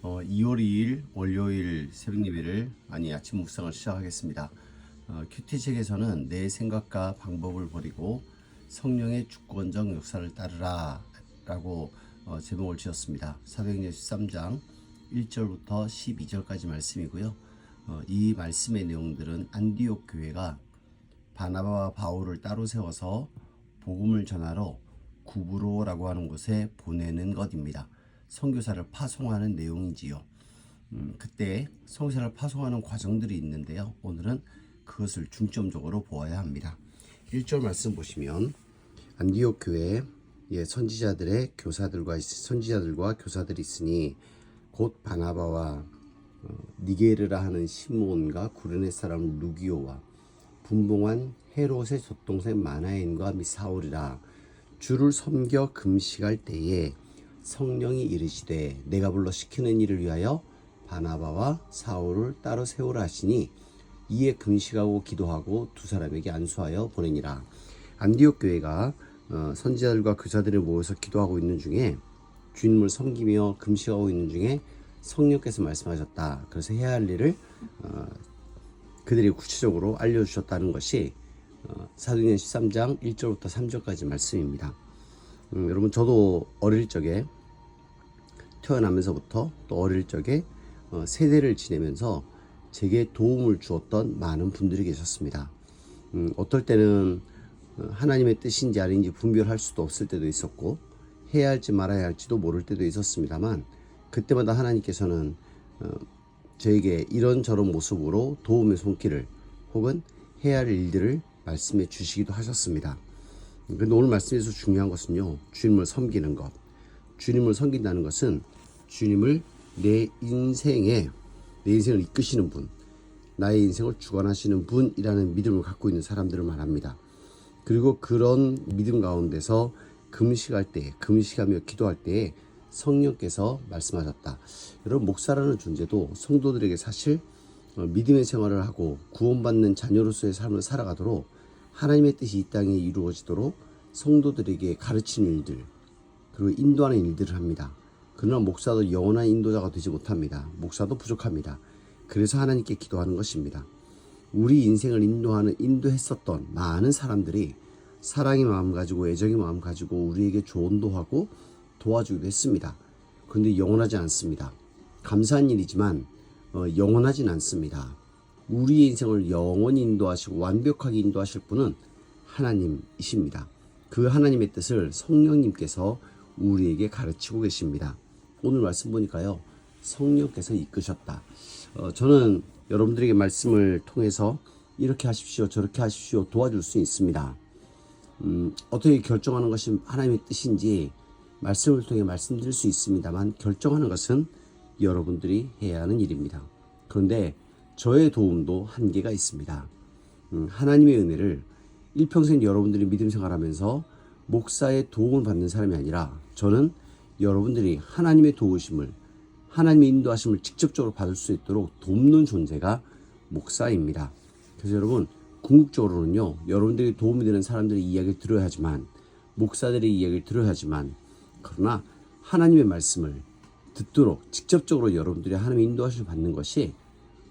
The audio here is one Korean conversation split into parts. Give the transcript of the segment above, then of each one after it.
어, 2월 2일 월요일 새벽 예배를 아니 아침 묵상을 시작하겠습니다. 어, 큐티 책에서는 내 생각과 방법을 버리고 성령의 주권적 역사를 따르라 라고 어, 제목을 지었습니다. 사도행전 13장 1절부터 12절까지 말씀이고요. 어, 이 말씀의 내용들은 안디옥 교회가 바나바와 바울을 따로 세워서 복음을 전하러 구브로라고 하는 곳에 보내는 것입니다. 선교사를 파송하는 내용이지요. 음, 그때 선교사를 파송하는 과정들이 있는데요. 오늘은 그것을 중점적으로 보아야 합니다. 1절 말씀 보시면 안디옥 교회에 예, 선지자들의 교사들과 있- 선지자들과 교사들이 있으니 곧 바나바와 어, 니게르라 하는 시몬과 구레네 사람 루기오와 분봉한 헤롯의 젖동생 마나엔과 미 사울이라 주를 섬겨 금식할 때에 성령이 이르시되 내가 불러 시키는 일을 위하여 바나바와 사울을 따로 세우라 하시니 이에 금식하고 기도하고 두 사람에게 안수하여 보내니라 안디옥 교회가 어, 선지자들과 교사들을 모여서 기도하고 있는 중에 주님을 섬기며 금식하고 있는 중에 성령께서 말씀하셨다. 그래서 해야 할 일을 어, 그들이 구체적으로 알려주셨다는 것이 어, 사도행전 13장 1절부터 3절까지 말씀입니다. 음, 여러분 저도 어릴 적에 태어나면서부터 또 어릴 적에 어, 세대를 지내면서 제게 도움을 주었던 많은 분들이 계셨습니다. 음, 어떨 때는 어, 하나님의 뜻인지 아닌지 분별할 수도 없을 때도 있었고 해야 할지 말아야 할지도 모를 때도 있었습니다만 그때마다 하나님께서는 어, 저에게 이런저런 모습으로 도움의 손길을 혹은 해야 할 일들을 말씀해 주시기도 하셨습니다. 그런데 오늘 말씀에서 중요한 것은요, 주님을 섬기는 것. 주님을 섬긴다는 것은 주님을 내 인생에, 내 인생을 이끄시는 분, 나의 인생을 주관하시는 분이라는 믿음을 갖고 있는 사람들을 말합니다. 그리고 그런 믿음 가운데서 금식할 때, 금식하며 기도할 때에 성령께서 말씀하셨다. 여러분 목사라는 존재도 성도들에게 사실 어, 믿음의 생활을 하고 구원받는 자녀로서의 삶을 살아가도록 하나님의 뜻이 이 땅에 이루어지도록 성도들에게 가르치는 일들 그리고 인도하는 일들을 합니다. 그러나 목사도 영원한 인도자가 되지 못합니다. 목사도 부족합니다. 그래서 하나님께 기도하는 것입니다. 우리 인생을 인도하는 인도했었던 많은 사람들이 사랑의 마음 가지고 애정의 마음 가지고 우리에게 조언도 하고 도와주기도 했습니다. 그런데 영원하지 않습니다. 감사한 일이지만 어, 영원하진 않습니다. 우리의 인생을 영원히 인도하시고 완벽하게 인도하실 분은 하나님이십니다. 그 하나님의 뜻을 성령님께서 우리에게 가르치고 계십니다. 오늘 말씀 보니까요. 성령께서 이끄셨다. 어, 저는 여러분들에게 말씀을 통해서 이렇게 하십시오, 저렇게 하십시오 도와줄 수 있습니다. 음, 어떻게 결정하는 것이 하나님의 뜻인지 말씀을 통해 말씀드릴 수 있습니다만 결정하는 것은 여러분들이 해야 하는 일입니다. 그런데 저의 도움도 한계가 있습니다. 음, 하나님의 은혜를 일평생 여러분들이 믿음 생활하면서 목사의 도움을 받는 사람이 아니라 저는 여러분들이 하나님의 도우심을 하나님의 인도하심을 직접적으로 받을 수 있도록 돕는 존재가 목사입니다. 그래서 여러분 궁극적으로는요 여러분들이 도움이 되는 사람들의 이야기를 들어야 하지만 목사들의 이야기를 들어야 하지만 그러나 하나님의 말씀을 듣도록 직접적으로 여러분들이 하나님의 인도하심을 받는 것이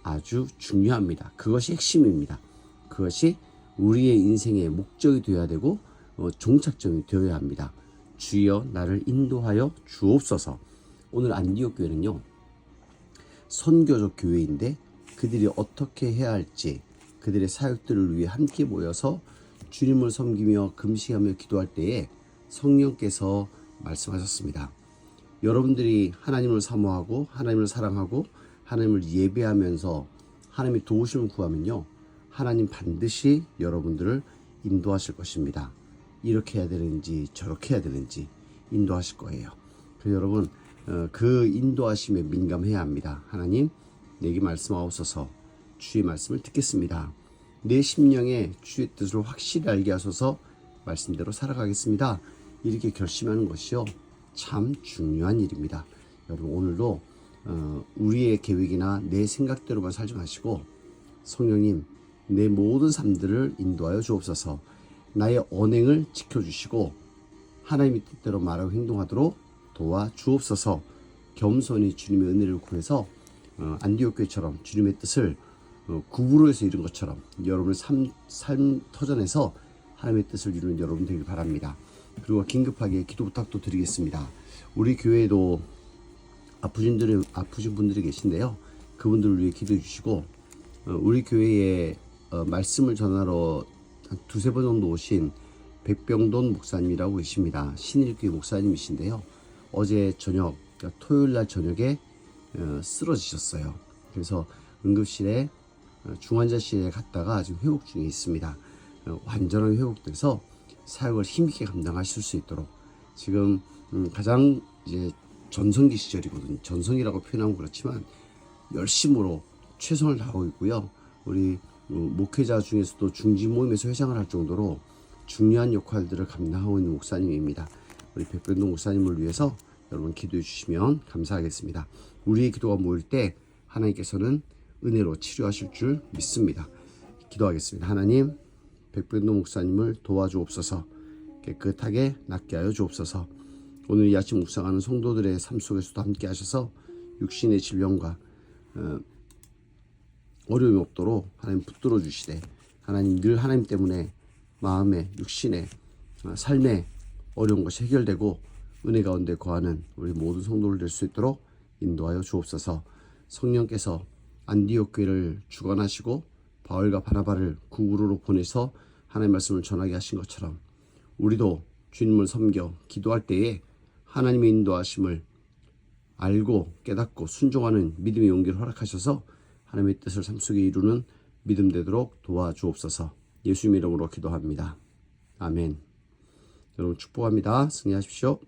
아주 중요합니다. 그것이 핵심입니다. 그것이 우리의 인생의 목적이 되어야 되고 어, 종착점이 되어야 합니다. 주여 나를 인도하여 주옵소서. 오늘 안디옥 교회는요 선교적 교회인데 그들이 어떻게 해야 할지 그들의 사역들을 위해 함께 모여서 주님을 섬기며 금식하며 기도할 때에 성령께서 말씀하셨습니다. 여러분들이 하나님을 사모하고 하나님을 사랑하고 하나님을 예배하면서 하나님의 도우심을 구하면요. 하나님 반드시 여러분들을 인도하실 것입니다. 이렇게 해야 되는지 저렇게 해야 되는지 인도하실 거예요. 그래서 여러분 어, 그 인도하심에 민감해야 합니다. 하나님 내게 말씀하옵소서 주의 말씀을 듣겠습니다. 내 심령에 주의 뜻을 확실히 알게 하소서 말씀대로 살아가겠습니다. 이렇게 결심하는 것이요 참 중요한 일입니다. 여러분 오늘도 어, 우리의 계획이나 내 생각대로만 살지 마시고 성령님 내 모든 삶들을 인도하여 주옵소서 나의 언행을 지켜주시고 하나님의 뜻대로 말하고 행동하도록 도와 주옵소서 겸손히 주님의 은혜를 구해서 어, 안디옥 교회처럼 주님의 뜻을 어, 구부로에서 이룬 것처럼 여러분의 삶, 삶 터전에서 하나님의 뜻을 이루는 여러분 되길 바랍니다. 그리고 긴급하게 기도 부탁도 드리겠습니다. 우리 교회에도 아프신 분들이, 아프신 분들이 계신데요. 그분들을 위해 기도해 주시고 어, 우리 교회에 어, 말씀을 전하러 한 두세 번 정도 오신 백병돈 목사님이라고 계십니다. 신일교회 목사님이신데요. 어제 저녁, 그러니까 토요일 날 저녁에 어, 쓰러지셨어요. 그래서 응급실에 어, 중환자실에 갔다가 지금 회복 중에 있습니다. 어, 완전하게 회복돼서 사역을 힘있게 감당하실 수 있도록 지금 음, 가장 이제 전성기 시절이거든요. 전성이라고 표현하면 그렇지만 열심으로 최선을 다하고 있고요. 우리 어, 목회자 중에서도 중진 모임에서 회장을 할 정도로 중요한 역할들을 감당하고 있는 목사님입니다. 우리 백변동 목사님을 위해서 여러분 기도해 주시면 감사하겠습니다. 우리의 기도가 모일 때 하나님께서는 은혜로 치료하실 줄 믿습니다. 기도하겠습니다. 하나님, 백변동 목사님을 도와주옵소서. 깨끗하게 낫게 하여 주옵소서. 오늘 이 아침 묵상하는 성도들의 삶 속에서도 함께 하셔서 육신의 질병과 어, 어려움이 없도록 하나님 붙들어 주시되 하나님 늘 하나님 때문에 마음에 육신에 어, 삶에 어려운 것이 해결되고 은혜 가운데 거하는 우리 모든 성도를 될 수 있도록 인도하여 주옵소서. 성령께서 안디옥 교회를 주관하시고 바울과 바나바를 구구로로 보내서 하나님의 말씀을 전하게 하신 것처럼 우리도 주님을 섬겨 기도할 때에 하나님의 인도하심을 알고 깨닫고 순종하는 믿음의 용기를 허락하셔서 하나님의 뜻을 삶 속에 이루는 믿음 되도록 도와주옵소서. 예수님 이름으로 기도합니다. 아멘. 여러분 축복합니다. 승리하십시오.